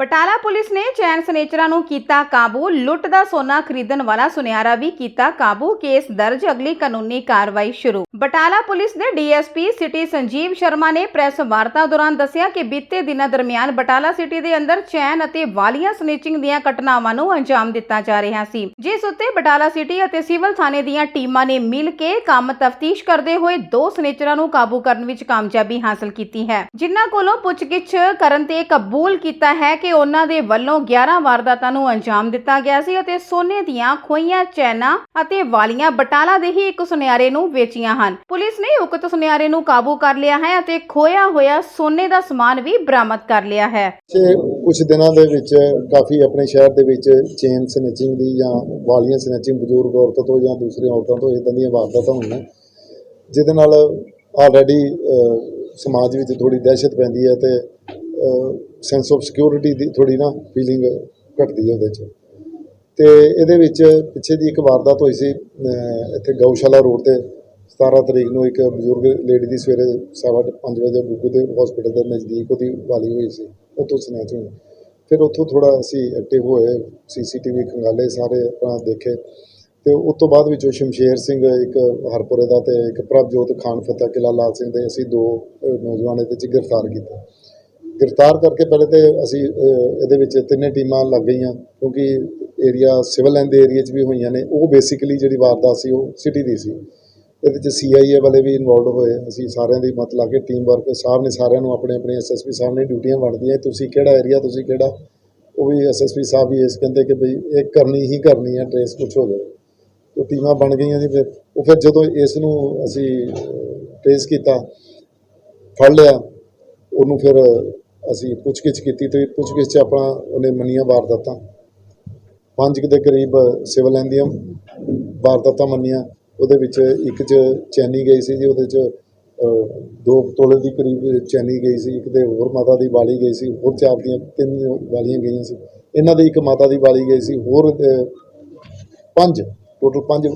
Batala police ਨੇ ਚੈਨ ਸਨੇਚਰਾਂ ਨੂੰ ਕੀਤਾ ਕਾਬੂ, ਲੁੱਟ ਦਾ ਸੋਨਾ ਖਰੀਦਣ ਵਾਲਾ ਸੁਨਿਆਰਾ ਵੀ ਕੀਤਾ ਕਾਬੂ, ਕੇਸ ਦਰਜ, ਅਗਲੀ ਕਾਨੂੰਨੀ ਕਾਰਵਾਈ ਸ਼ੁਰੂ। ਬਟਾਲਾ ਪੁਲਿਸ ਦੇ ਡੀਐਸਪੀ ਸਿਟੀ ਸੰਜੀਵ ਸ਼ਰਮਾ ਨੇ ਪ੍ਰੈਸ ਵਾਰਤਾ ਦੌਰਾਨ ਦੱਸਿਆ ਕਿ ਬੀਤੇ ਦਿਨਾਂ ਦਰਮਿਆਨ ਬਟਾਲਾ ਸਿਟੀ ਦੇ ਅੰਦਰ ਚੈਨ ਅਤੇ ਵਾਲੀਆਂ ਸਨੇਚਿੰਗ ਦੀਆਂ ਘਟਨਾਵਾਂ ਨੂੰ ਅੰਜਾਮ ਦਿੱਤਾ ਜਾ ਰਿਹਾ ਸੀ। ਜਿਸ ਉੱਤੇ ਬਟਾਲਾ ਸਿਟੀ ਅਤੇ ਸਿਵਲ ਥਾਣੇ ਦੀਆਂ ਟੀਮਾਂ ਨੇ ਮਿਲ ਕੇ ਕੰਮ ਤਫਤੀਸ਼ ਕਰਦੇ ਹੋਏ ਦੋ ਸਨੇਚਰਾਂ ਨੂੰ ਕਾਬੂ ਕਰਨ ਵਿੱਚ ਕਾਮਯਾਬੀ ਹਾਸਲ ਕੀਤੀ ਹੈ। ਜਿਨ੍ਹਾਂ ਕੋਲੋਂ ਪੁੱਛਗਿੱਛ ਕਰਨ ਤੇ ਕਬੂਲ ਕੀਤਾ ਹੈ ਕਿ ਉਹਨਾਂ ਦੇ ਵੱਲੋਂ 11 ਵਾਰਦਾਤਾਂ ਨੂੰ ਅੰਜਾਮ ਦਿੱਤਾ ਗਿਆ ਸੀ ਅਤੇ ਸੋਨੇ ਦੀਆਂ ਖੋਈਆਂ, ਚੈਨਾਂ ਅਤੇ ਵਾਲੀਆਂ ਬਟਾਲਾ ਦੇ ਹੀ ਇੱਕ ਸੁਨਿਆਰੇ ਨੂੰ ਵੇਚੀਆਂ ਹਨ। ਪੁਲਿਸ ਨੇ ਉਕਤ ਸੁਨਿਆਰੇ ਨੂੰ ਕਾਬੂ ਕਰ ਲਿਆ ਹੈ ਅਤੇ ਖੋਇਆ ਹੋਇਆ ਸੋਨੇ ਦਾ ਸਮਾਨ ਵੀ ਬਰਾਮਦ ਕਰ ਲਿਆ ਹੈ। ਪਿਛੇ ਕੁਝ ਦਿਨਾਂ ਦੇ ਵਿੱਚ ਕਾਫੀ ਆਪਣੇ ਸ਼ਹਿਰ ਦੇ ਵਿੱਚ ਚੇਨ ਸਨੈਚਿੰਗ ਦੀ ਜਾਂ ਵਾਲੀਆਂ ਸਨੈਚਿੰਗ ਬਜ਼ੁਰਗ ਔਰਤਾਂ ਤੋਂ ਜਾਂ ਦੂਸਰੀਆਂ ਔਰਤਾਂ ਤੋਂ ਇਦਾਂ ਦੀਆਂ ਵਾਰਦਾਤਾਂ ਹੁੰਦੀਆਂ ਜਿਹਦੇ ਨਾਲ ਆਲਰੇਡੀ ਸਮਾਜ ਵਿੱਚ ਥੋੜੀ ਦਹਿਸ਼ਤ ਪੈਂਦੀ ਹੈ ਤੇ ਸੈਂਸ ਆਫ ਸਿਕਿਉਰਿਟੀ ਦੀ ਥੋੜੀ ਨਾ ਫੀਲਿੰਗ ਘਟਦੀ ਹੈ ਉਹਦੇ 'ਚ। ਤੇ ਇਹਦੇ ਵਿੱਚ ਪਿੱਛੇ ਦੀ ਇੱਕ ਵਾਰਦਾਤ ਹੋਈ ਸੀ ਇੱਥੇ ਗਊਸ਼ਾਲਾ ਰੋਡ ਤੇ 17 ਤਰੀਕ ਨੂੰ ਇੱਕ ਬਜ਼ੁਰਗ ਲੇਡੀ ਦੀ ਸਵੇਰੇ ਸਵਾ ਪੰਜ ਵਜੇ ਗੁੱਗੂ ਦੇ ਹਸਪੀਟਲ ਦੇ ਨਜ਼ਦੀਕ ਉਹਦੀ ਵਾਲੀ ਹੋਈ ਸੀ ਉੱਥੋਂ ਸਨੈਚ ਹੋਈ ਫਿਰ ਉੱਥੋਂ ਥੋੜਾ ਅਸੀਂ ਐਕਟਿਵ ਹੋਏ ਸੀਸੀਟੀਵੀ ਖੰਗਾਲੇ ਸਾਰੇ ਆਪਣਾ ਦੇਖੇ। ਤੇ ਉਸ ਤੋਂ ਬਾਅਦ ਵਿੱਚੋਂ ਸ਼ਮਸ਼ੇਰ ਸਿੰਘ ਇੱਕ ਹਰਪੁਰੇ ਦਾ ਤੇ ਇੱਕ ਪ੍ਰਭਜੋਤ ਖਾਨ ਫਤਿਹ ਕਿਲਾ ਲਾਲ ਸਿੰਘ ਦੇ ਅਸੀਂ ਦੋ ਨੌਜਵਾਨ ਇਹਦੇ 'ਚ ਗ੍ਰਿਫਤਾਰ ਕੀਤੇ। ਗ੍ਰਿਫਤਾਰ ਕਰਕੇ ਪਹਿਲੇ ਤੇ ਅਸੀਂ ਇਹਦੇ ਵਿੱਚ ਤਿੰਨੇ ਟੀਮਾਂ ਲੱਗ ਗਈਆਂ, ਕਿਉਂਕਿ ਏਰੀਆ ਸਿਵਲ ਲਾਈਨ ਦੇ ਏਰੀਆ 'ਚ ਵੀ ਹੋਈਆਂ ਨੇ। ਉਹ ਬੇਸਿਕਲੀ ਜਿਹੜੀ ਵਾਰਦਾਤ ਸੀ, ਉਹ ਸਿਟੀ ਦੀ ਸੀ। ਇਹਦੇ 'ਚ ਸੀਆਈਏ ਵਾਲੇ ਵੀ ਇਨਵੋਲਡ ਹੋਏ। ਅਸੀਂ ਸਾਰਿਆਂ ਦੀ ਮਤ ਲਾ ਕੇ ਟੀਮ ਵਰਕ ਸਾਹਿਬ ਨੇ ਸਾਰਿਆਂ ਨੂੰ ਆਪਣੇ ਆਪਣੇ ਐਸਐਸਪੀ ਸਾਹਿਬ ਨੇ ਡਿਊਟੀਆਂ ਵੰਡਦੀਆਂ। ਤੁਸੀਂ ਕਿਹੜਾ ਏਰੀਆ ਤੁਸੀਂ ਕਿਹੜਾ? ਉਹ ਵੀ ਐਸਐਸਪੀ ਸਾਹਿਬ ਵੀ ਇਸ ਕਹਿੰਦੇ ਕਿ ਬਈ ਇਹ ਕਰਨੀ ਹੀ ਕਰਨੀ ਹੈ ਟ੍ਰੇਸ ਕੁਛ ਹੋ ਜਾਵੇ। ਉਹ ਟੀਮਾਂ ਬਣ ਗਈਆਂ ਜੀ। ਫਿਰ ਉਹ ਫਿਰ ਜਦੋਂ ਇਸ ਨੂੰ ਅਸੀਂ ਟ੍ਰੇਸ ਕੀਤਾ, ਫੜ ਲਿਆ, ਉਹਨੂੰ ਫਿਰ ਅਸੀਂ ਪੁੱਛਗਿੱਛ ਕੀਤੀ ਤੇ ਪੁੱਛਗਿੱਛ 'ਚ ਆਪਣਾ ਉਹਨੇ ਮੰਨੀਆਂ ਵਾਰਦਾਤਾਂ। ਪੰਜ ਕੁ ਦੇ ਕਰੀਬ ਸਿਵਲ ਲਾਈਨ ਦੀਆਂ ਵਾਰਦਾਤਾਂ ਮੰਨੀਆਂ। ਉਹਦੇ ਵਿੱਚ ਇੱਕ 'ਚ ਚੈਨੀ ਗਈ ਸੀ ਜੀ, ਉਹਦੇ 'ਚ ਦੋ ਤੋਲੇ ਦੀ ਕਰੀਬ ਚੈਨੀ ਗਈ ਸੀ, ਇੱਕ ਤੇ ਹੋਰ ਮਾਤਾ ਦੀ ਵਾਲੀ ਗਈ ਸੀ, ਹੋਰ ਚਾਰ ਦੀਆਂ ਤਿੰਨ ਵਾਲੀਆਂ ਗਈਆਂ ਸੀ। ਇਹਨਾਂ ਦੀ ਇੱਕ ਮਾਤਾ ਦੀ ਵਾਲੀ ਗਈ ਸੀ, ਹੋਰ ਪੰਜ ਟੋਟਲ ਪੰਜ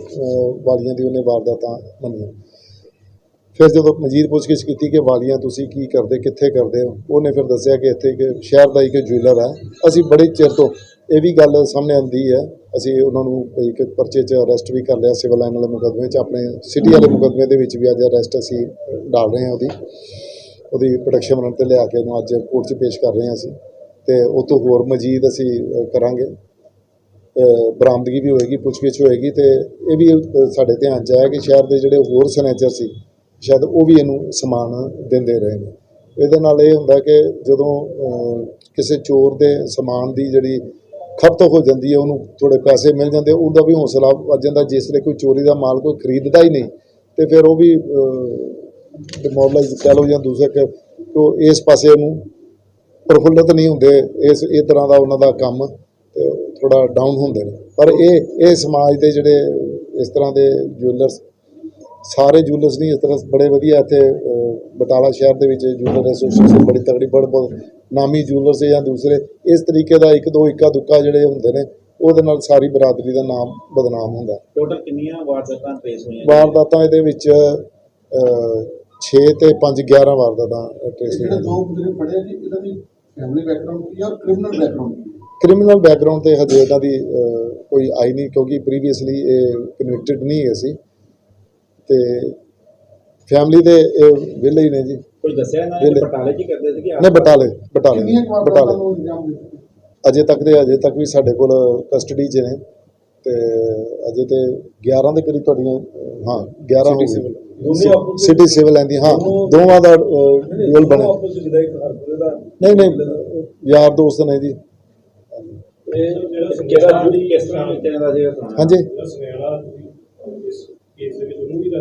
ਵਾਲੀਆਂ ਦੀ ਉਹਨੇ ਵਾਰਦਾਤਾਂ ਮੰਨੀਆਂ। ਫਿਰ ਜਦੋਂ ਮਜੀਦ ਪੁੱਛਗਿੱਛ ਕੀਤੀ ਕਿ ਵਾਲੀਆਂ ਤੁਸੀਂ ਕੀ ਕਰਦੇ, ਕਿੱਥੇ ਕਰਦੇ ਹੋ, ਉਹਨੇ ਫਿਰ ਦੱਸਿਆ ਕਿ ਇੱਥੇ ਕਿ ਸ਼ਹਿਰ ਦਾ ਇੱਕ ਜੁਐਲਰ ਹੈ। ਅਸੀਂ ਬੜੇ ਚਿਰ ਤੋਂ ਇਹ ਵੀ ਗੱਲ ਸਾਹਮਣੇ ਆਂਦੀ ਹੈ। ਅਸੀਂ ਉਹਨਾਂ ਨੂੰ ਇੱਕ ਪਰਚੇ 'ਚ ਅਰੈਸਟ ਵੀ ਕਰ ਲਿਆ ਸਿਵਲ ਲਾਈਨ ਵਾਲੇ ਮੁਕੱਦਮੇ 'ਚ, ਆਪਣੇ ਸਿਟੀ ਵਾਲੇ ਮੁਕੱਦਮੇ ਦੇ ਵਿੱਚ ਵੀ ਅੱਜ ਅਰੈਸਟ ਅਸੀਂ ਡਾਲ ਰਹੇ ਹਾਂ ਉਹਦੀ। ਉਹਦੀ ਪ੍ਰੋਟੈਕਸ਼ਨ ਵਾਰੰਟ ਤੇ ਲਿਆ ਕੇ ਉਹਨੂੰ ਅੱਜ ਕੋਰਟ 'ਚ ਪੇਸ਼ ਕਰ ਰਹੇ ਹਾਂ ਅਸੀਂ। ਤੇ ਉਹ ਤੋਂ ਹੋਰ ਮਜੀਦ ਅਸੀਂ ਕਰਾਂਗੇ। ਬਰਾਮਦਗੀ ਵੀ ਹੋਏਗੀ, ਪੁੱਛਗਿੱਛ ਹੋਏਗੀ ਤੇ ਇਹ ਵੀ ਸਾਡੇ ਧਿਆਨ 'ਚ ਆਇਆ ਕਿ ਸ਼ਹਿਰ ਦੇ ਜਿਹੜੇ ਹੋਰ ਸਨੈਚਰ ਸੀ ਸ਼ਾਇਦ ਉਹ ਵੀ ਇਹਨੂੰ ਸਮਾਨ ਦਿੰਦੇ ਰਹੇ ਨੇ। ਇਹਦੇ ਨਾਲ ਇਹ ਹੁੰਦਾ ਕਿ ਜਦੋਂ ਕਿਸੇ ਚੋਰ ਦੇ ਸਮਾਨ ਦੀ ਜਿਹੜੀ ਖਪਤ ਹੋ ਜਾਂਦੀ ਹੈ, ਉਹਨੂੰ ਥੋੜੇ ਪੈਸੇ ਮਿਲ ਜਾਂਦੇ, ਉਹਦਾ ਵੀ ਹੌਸਲਾ ਵੱਧ ਜਾਂਦਾ। ਜਿਸ ਲਈ ਕੋਈ ਚੋਰੀ ਦਾ ਮਾਲ ਕੋਈ ਖਰੀਦਦਾ ਹੀ ਨਹੀਂ, ਤੇ ਫਿਰ ਉਹ ਵੀ ਡਿਮੋਰਲਾਈਜ਼ ਕਹਿ ਲਓ ਜਾਂ ਦੂਸਰਾ ਕਿ ਉਹ ਇਸ ਪਾਸੇ ਨੂੰ ਪ੍ਰਫੁੱਲਤ ਨਹੀਂ ਹੁੰਦੇ, ਇਸ, ਇਹ ਤਰ੍ਹਾਂ ਦਾ ਉਹਨਾਂ ਦਾ ਕੰਮ ਤੇ ਥੋੜਾ ਡਾਊਨ ਹੁੰਦੇ ਨੇ। ਪਰ ਇਹ ਇਹ ਸਮਾਜ ਦੇ ਜਿਹੜੇ ਇਸ ਤਰ੍ਹਾਂ ਦੇ ਜੁਐਲਰਸ ਸਾਰੇ ਜੁਐਲਰਸ ਨਹੀਂ ਇਸ ਤਰ੍ਹਾਂ ਬੜੇ ਵਧੀਆ ਇੱਥੇ ਬਟਾਲਾ ਸ਼ਹਿਰ ਦੇ ਵਿੱਚ ਜੁਐਲਰ ਐਸੋਸੀਏਸ਼ਨ ਬੜੀ ਤਗੜੀ ਬੜ ਬਹੁਤ ਨਾਮੀ ਜੁਐਲਰਸ ਜਾਂ ਦੂਸਰੇ ਇਸ ਤਰੀਕੇ ਦਾ ਇੱਕ ਦੋ ਇੱਕਾ ਦੁੱਕਾ ਜਿਹੜੇ ਹੁੰਦੇ ਨੇ ਉਹਦੇ ਨਾਲ ਸਾਰੀ ਬਰਾਦਰੀ ਦਾ ਨਾਮ ਬਦਨਾਮ ਹੁੰਦਾ। ਟੋਟਲ ਕਿੰਨੀਆਂ ਵਾਰਦਾਤਾਂ ਟ੍ਰੇਸ ਹੋਈਆਂ ਵਾਰਦਾਤਾਂ ਇਹਦੇ ਵਿੱਚ 6 ਤੇ 5 11 ਵਾਰਦਾਤਾਂ ਟ੍ਰੇਸ ਜਿਹੜੇ ਹੋਈਆਂ ਦੋ ਜਿਹੜੇ ਫੜੇ ਜੀ ਇਹਨਾਂ ਦੀ ਫੈਮਿਲੀ ਬੈਕਗ੍ਰਾਉਂਡ ਕੀ ਹੈ ਔਰ ਕ੍ਰਿਮੀਨਲ ਬੈਕਗ੍ਰਾਉਂਡ ਕੀ ਹੈ ਕ੍ਰਿਮੀਨਲ ਬੈਕਗ੍ਰਾਉਂਡ ਤੇ ਹਜੇ ਇਹਨਾਂ ਦੀ ਕੋਈ ਆਈ ਨਹੀਂ ਕਿਉਂਕਿ ਪ੍ਰੀਵੀਅਸਲੀ ਇਹ ਕਨਵਿਕਟਡ ਨਹੀਂ ਹੈ ਸੀ। ਤੇ ਫੈਮਿਲੀ ਦੇ ਇਹ ਵਿਹਲੇ ਹੀ ਨੇ ਜੀ। ਕੋਈ ਦੱਸਿਆ ਨਾ। ਬਟਾਲੇ ਕੀ ਕਰਦੇ ਸੀ ਕਿ ਨੇ ਬਟਾਲੇ। ਬਟਾਲੇ ਬਟਾਲੇ ਅਜੇ ਤੱਕ ਦੇ ਅਜੇ ਤੱਕ ਵੀ ਸਾਡੇ ਕੋਲ ਕਸਟਡੀ 'ਚ ਨੇ। ਤੇ ਅਜੇ ਤੇ 11 ਦੇ ਕਰੀਬ ਤੁਹਾਡੀਆਂ ਅਹ, ਹਾਂ 11 ਹੋ ਗਏ ਸਿਟੀ ਸਿਵਲ ਲੈਂਦੀ ਹਾਂ ਦੋਵਾਂ ਦਾ ਡਿਊਲ ਬਣਿਆ। ਨਹੀਂ ਨਹੀਂ ਯਾਰ ਦੋਸਤ ਨੇ ਜੀ। ਕਿਹੜਾ ਜੁੜੀ ਕਿਸ ਤਰ੍ਹਾਂ ਕਿਹਨਾਂ ਦਾ ਜੇ ਹਾਂਜੀ। ਇਸ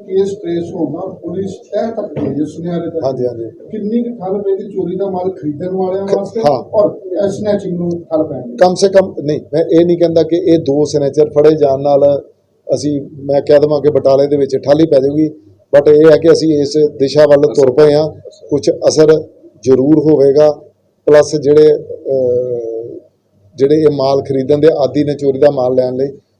ਕੇਸ ਕੇਸ ਟ੍ਰੇਸ ਹੋਣਾ ਪੁਲਿਸ ਤਹਿ ਤੱਕ ਗਈ ਹੈ ਸੁਨਿਆਰੇ ਤੱਕ। ਹਾਂਜੀ ਹਾਂਜੀ। ਕਿੰਨੀ ਕੁ ਠੱਲ ਪਏਗੀ ਚੋਰੀ ਦਾ ਮਾਲ ਖਰੀਦਣ ਵਾਲਿਆਂ ਵਾਸਤੇ ਹਾਂ। ਔਰ ਸਨੈਚਿੰਗ ਨੂੰ ਠੱਲ ਪੈਣੀ ਕਮ ਸੇ ਕਮ ਨਹੀਂ ਮੈਂ ਇਹ ਨਹੀਂ ਕਹਿੰਦਾ ਕਿ ਇਹ ਦੋ ਸਿਗਨੇਚਰ ਫੜੇ ਜਾਣ ਨਾਲ ਅਸੀਂ ਮੈਂ ਕਹਿ ਦੇਵਾਂ ਕਿ ਬਟਾਲੇ ਦੇ ਵਿੱਚ ਠਾਲੀ ਪੈ ਜਾਊਗੀ ਬਟ ਇਹ ਹੈ ਕਿ ਅਸੀਂ ਇਸ ਦਿਸ਼ਾ ਵੱਲ ਤੁਰ ਪਏ ਹਾਂ। ਕੁਝ ਅਸਰ ਜ਼ਰੂਰ ਹੋਵੇਗਾ ਪਲੱਸ ਜਿਹੜੇ ਅਹ, ਜਿਹੜੇ ਇਹ ਮਾਲ ਖਰੀਦਣ ਦੇ ਆਦੀ ਨੇ ਚੋਰੀ ਦਾ ਮਾਲ ਲੈਣ ਲਈ